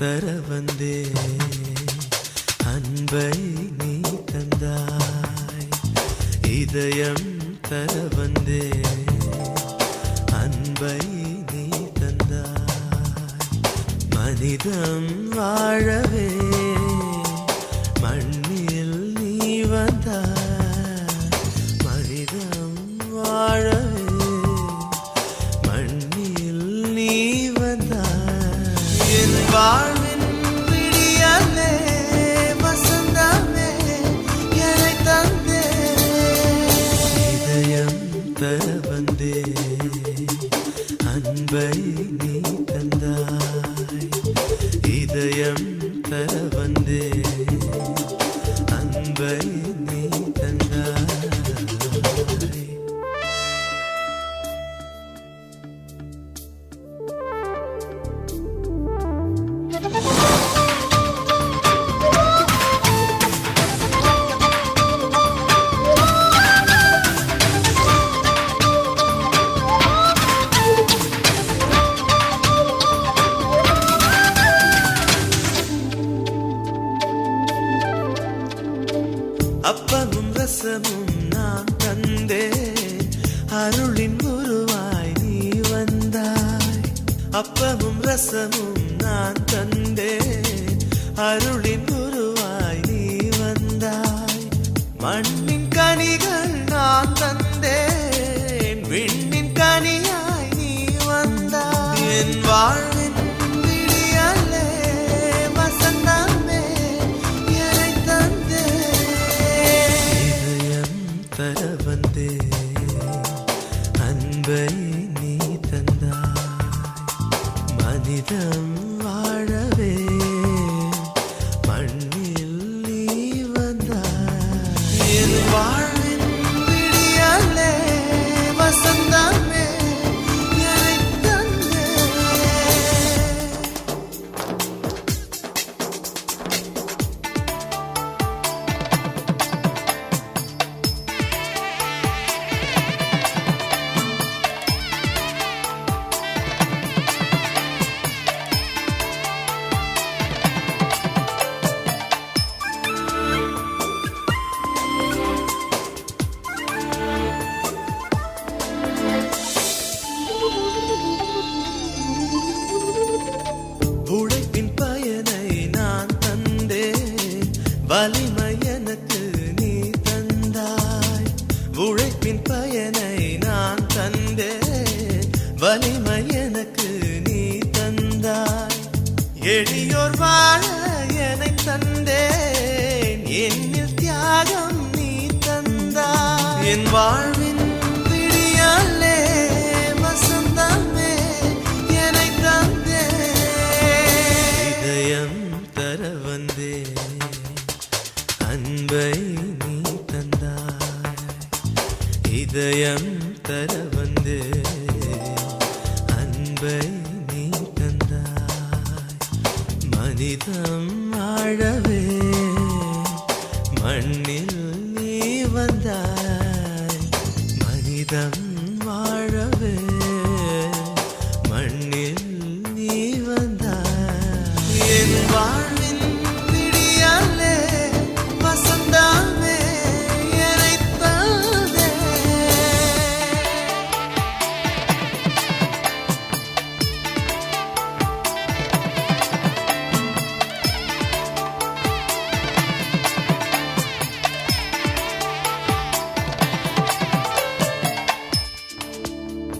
தர வந்தே அன்பை நீ தந்தாய். இதயம் தர வந்தே அன்பை நீ தந்தாய். மனிதம் வாழவே. மண்ணில் வந்தே அன்பை நீ தந்தாய். இதயம் தர வந்தே அப்பமும் ரசமும் நான் தந்தே. அருளின் உருவாய் நீ வந்தாய். அப்பமும் ரசமும் நான் தந்தே. அருளின் உருவாய் நீ வந்தாய். மண்ணின் கனிகள் நான் தந்தேன். விண்ணின் கனியாய் நீ வந்தாய். என் வாழ் மனிதம் வாழவே எளியோர் வாழ என தந்தேன். என்னில் தியாகம் நீ தந்தா என் வாழ்வின் விடியாலே வசந்தமே என தந்தே இதயம் தர வந்தே அன்பை நீ தந்தாய். இதயம் தர வந்தே வந்தாய். மனிதம் வாழவே மண்ணில் நீ வந்தாய். என் வாழ்